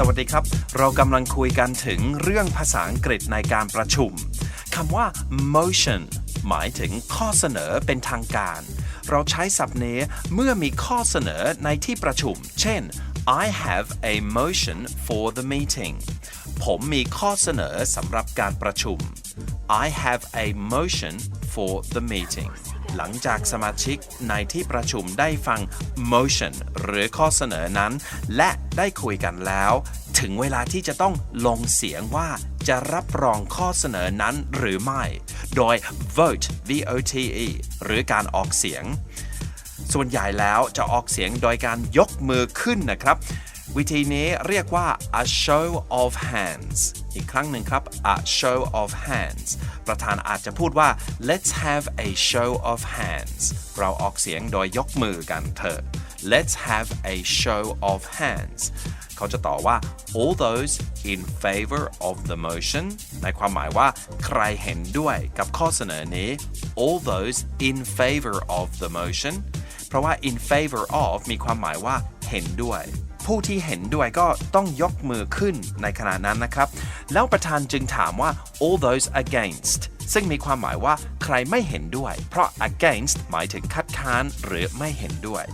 สวัสดีครับ เรากำลังคุยกันถึงเรื่องภาษาอังกฤษในการประชุมคำว่า motion หมายถึงข้อเสนอเป็นทางการ เราใช้ศัพท์นี้เมื่อมีข้อเสนอในที่ประชุม เช่น I have a motion for the meeting ผมมีข้อเสนอสำหรับการประชุม I have a motion for the meeting หลังจากสมาชิกในที่ประชุมได้ฟัง motion หรือข้อเสนอนั้น และได้คุยกันแล้ว ถึงเวลาที่จะต้องลงเสียงว่าจะรับรองข้อเสนอนั้นหรือไม่ โดย vote V O T E หรือการออกเสียง ส่วนใหญ่แล้วจะออกเสียงโดยการยกมือขึ้นนะครับ วิธีนี้เรียกว่า a show of hands อีกครั้งหนึ่งครับ a show of hands ประธานอาจจะพูดว่า let's have a show of hands เราออกเสียงโดยยกมือกันเถอะ let's have a show of hands เขาจะต่อว่า all those in favor of the motion ในความหมายว่า ใครเห็นด้วยกับข้อเสนอนี้ all those in favor of the motion เพราะว่า in favor of มีความหมายว่าเห็นด้วย ผู้ที่เห็นด้วยก็ต้องยกมือขึ้นในขณะนั้นนะครับ แล้วประธานจึงถามว่า all those against ซึ่งมีความหมายว่าใครไม่เห็นด้วย เพราะ against หมายถึงคัดค้านหรือไม่เห็นด้วย